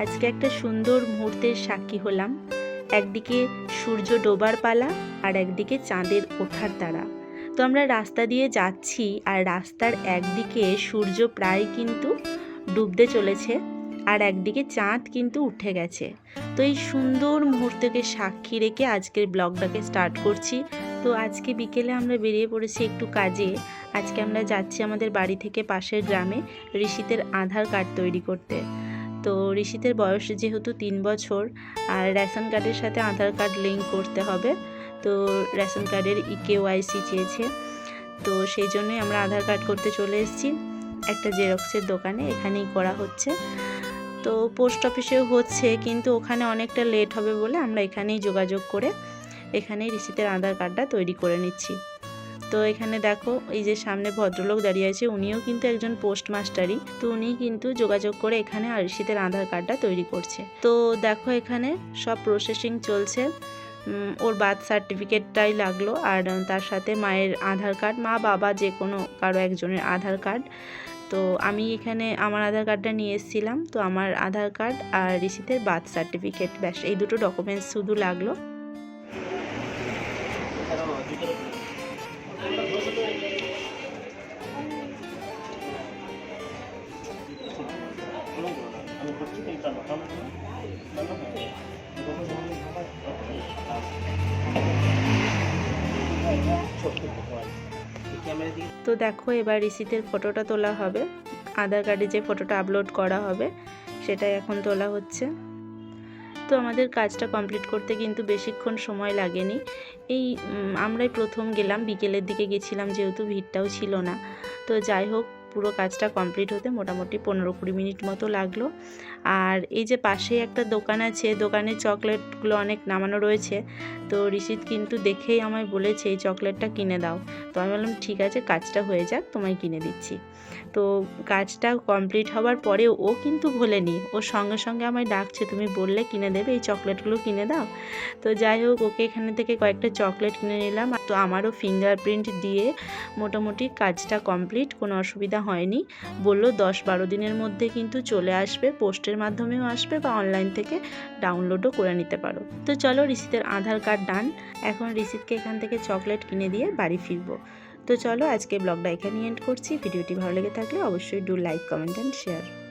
আজকে একটা সুন্দর মুহূর্তের সাক্ষী হলাম। একদিকে সূর্য ডোবার পালা আর একদিকে চাঁদের ওঠার তারা। তো আমরা রাস্তা দিয়ে যাচ্ছি আর রাস্তার একদিকে সূর্য প্রায় কিন্তু ডুবতে চলেছে আর একদিকে চাঁদ কিন্তু উঠে গেছে। তো এই সুন্দর মুহূর্তকে সাক্ষী রেখে আজকের ব্লগটাকে স্টার্ট করছি। তো আজকে বিকেলে আমরা বেরিয়ে পড়েছি একটু কাজে। আজকে আমরা যাচ্ছি আমাদের বাড়ি থেকে পাশের গ্রামে ঋষিতের আধার কার্ড তৈরি করতে। তো ঋষিতের বয়স যেহেতু তিন বছর, আর রেশন কার্ডের সাথে আধার কার্ড লিঙ্ক করতে হবে, তো রেশন কার্ডের ই ইকেওয়াইসি চেয়েছে। তো সেই জন্যই আমরা আধার কার্ড করতে চলে এসেছি, একটা জেরক্সের দোকানে, এখানেই করা হচ্ছে। তো পোস্ট অফিসেও হচ্ছে, কিন্তু ওখানে অনেকটা লেট হবে বলে আমরা এখানেই যোগাযোগ করে, এখানেই ঋষিতের আধার কার্ডটা তৈরি করে নিচ্ছি। তো এখানে দেখো, এই যে সামনে ভদ্রলোক দাঁড়িয়ে আছে, উনিও কিন্তু একজন পোস্ট মাস্টারই তো উনি কিন্তু যোগাযোগ করে এখানে ঋষিতের আধার কার্ডটা তৈরি করছে। তো দেখো এখানে সব প্রসেসিং চলছে। ওর বার্থ সার্টিফিকেটটাই লাগল, আর তার সাথে মায়ের আধার কার্ড, মা, বাবা যে কোনো কারও একজনের আধার কার্ড। তো আমি এখানে আমার আধার কার্ডটা নিয়ে এসেছিলাম। তো আমার আধার কার্ড আর ঋষিতের বার্থ সার্টিফিকেট ব্যাস, এই দুটো ডকুমেন্টস শুধু লাগল। তো দেখো এবার রিসিটের ফটোটা তোলা হবে। আধার কার্ডে যে ফটোটা আপলোড করা হবে, সেটাই এখন তোলা হচ্ছে। তো আমাদের কাজটা কমপ্লিট করতে কিন্তু বেশিক্ষণ সময় লাগেনি। এই আমরাই প্রথম গেলাম, বিকেলের দিকে গেছিলাম, যেহেতু ভিড়টাও ছিল না। তো যাই হোক পুরো কাজটা কমপ্লিট হতে মোটামুটি পনেরো কুড়ি মিনিট মতো লাগল। আর এই যে পাশেই একটা দোকান আছে, দোকানে চকলেটগুলো অনেক নামানো রয়েছে। তো ঋষিত কিন্তু দেখেই আমায় বলেছে, এই চকলেটটা কিনে দাও। তো আমি বললাম, ঠিক আছে, কাজটা হয়ে যাক, তোমায় কিনে দিচ্ছি। তো কাজটা কমপ্লিট হওয়ার পরে ও কিন্তু ভোলেনি। ও সঙ্গে সঙ্গে আমায় ডাকছে, তুমি বললে কিনে দেবে, এই চকলেটগুলো কিনে দাও। তো যাই হোক, ওকে এখানে থেকে কয়েকটা চকলেট কিনে নিলাম। তো আমারও ফিঙ্গারপ্রিন্ট দিয়ে মোটামুটি কাজটা কমপ্লিট, কোনো অসুবিধা হয়নি। বলল, দশ বারো দিনের মধ্যে কিন্তু চলে আসবে, পোস্টের মাধ্যমেও আসবে বা অনলাইন থেকে ডাউনলোডও করে নিতে পারো। তো চলো ঋষিতের আধার কার্ড ডান। এখন ঋষিতকে এখান থেকে চকলেট কিনে দিয়ে বাড়ি ফিরবো। তো চলো আজকে ব্লগটা এখানেই এন্ড করছি। ভিডিওটি ভালো লেগে থাকলে অবশ্যই do like comment and share